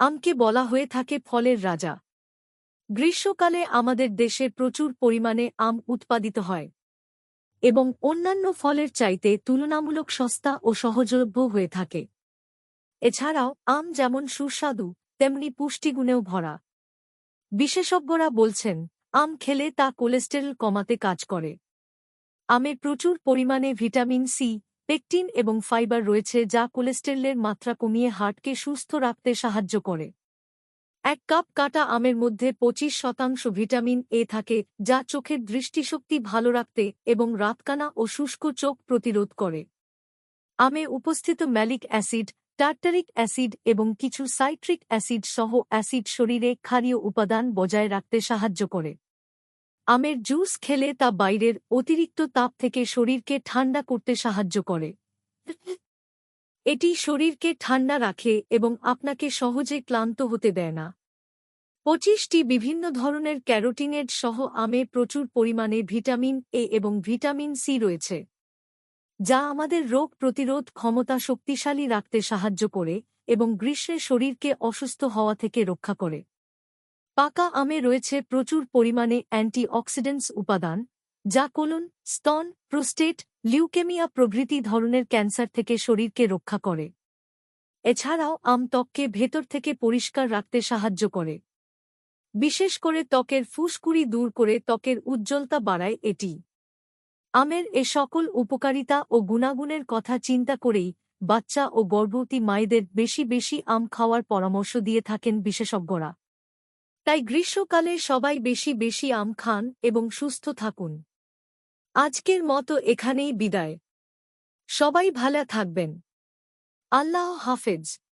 আমকে বলা হয়ে থাকে ফলের রাজা। গ্রীষ্মকালে আমাদের দেশে প্রচুর পরিমাণে আম উৎপাদিত হয় এবং অন্যান্য ফলের চাইতে তুলনামূলক সস্তা ও সহজলভ্য হয়ে থাকে। এছাড়াও আম যেমন সুস্বাদু, তেমনি পুষ্টিগুণেও ভরা। বিশেষজ্ঞরা বলছেন, আম খেলে তা কোলেস্টেরল কমাতে কাজ করে। আমে প্রচুর পরিমাণে ভিটামিন সি পেকটিন এবং ফাইবার রয়েছে যা কোলেস্টেরলের মাত্রা কমিয়ে হার্টকে সুস্থ রাখতে সাহায্য করে। এক কাপ কাটা আমের মধ্যে পঁচিশ শতাংশ ভিটামিন এ থাকে, যা চোখের দৃষ্টিশক্তি ভালো রাখতে এবং রাতকানা ও শুষ্ক চোখ প্রতিরোধ করে। আমে উপস্থিত ম্যালিক অ্যাসিড, টার্টারিক অ্যাসিড এবং কিছু সাইট্রিক অ্যাসিড সহ অ্যাসিড শরীরে ক্ষারীয় উপাদান বজায় রাখতে সাহায্য করে। আমের জুস খেলে তা বাইরের অতিরিক্ত তাপ থেকে শরীরকে ঠান্ডা করতে সাহায্য করে। এটি শরীরকে ঠান্ডা রাখে এবং আপনাকে সহজে ক্লান্ত হতে দেয় না। পঁচিশটি বিভিন্ন ধরনের ক্যারোটিনেড সহ আমে প্রচুর পরিমাণে ভিটামিন এ এবং ভিটামিন সি রয়েছে, যা আমাদের রোগ প্রতিরোধ ক্ষমতা শক্তিশালী রাখতে সাহায্য করে এবং গ্রীষ্মে শরীরকে অসুস্থ হওয়া থেকে রক্ষা করে। পাকা আমে রয়েছে প্রচুর পরিমাণে অ্যান্টিঅক্সিডেন্টস উপাদান, যা কোলন, স্তন, প্রোস্টেট, লিউকেমিয়া প্রভৃতি ধরনের ক্যান্সার থেকে শরীরকে রক্ষা করে। এছাড়াও আম ত্বককে ভেতর থেকে পরিষ্কার রাখতে সাহায্য করে। বিশেষ করে ত্বকের ফুসকুড়ি দূর করে ত্বকের উজ্জ্বলতা বাড়ায় এটি। আমের এ সকল উপকারিতা ও গুণাগুণের কথা চিন্তা করেই বাচ্চা ও গর্ভবতী মায়েদের বেশি বেশি আম খাওয়ার পরামর্শ দিয়ে থাকেন বিশেষজ্ঞরা। তাই গ্রীষ্মকালে সবাই বেশি বেশি আম খান এবং সুস্থ থাকুন। আজকের মতো এখানেই বিদায়। সবাই ভালো থাকবেন। আল্লাহ হাফেজ।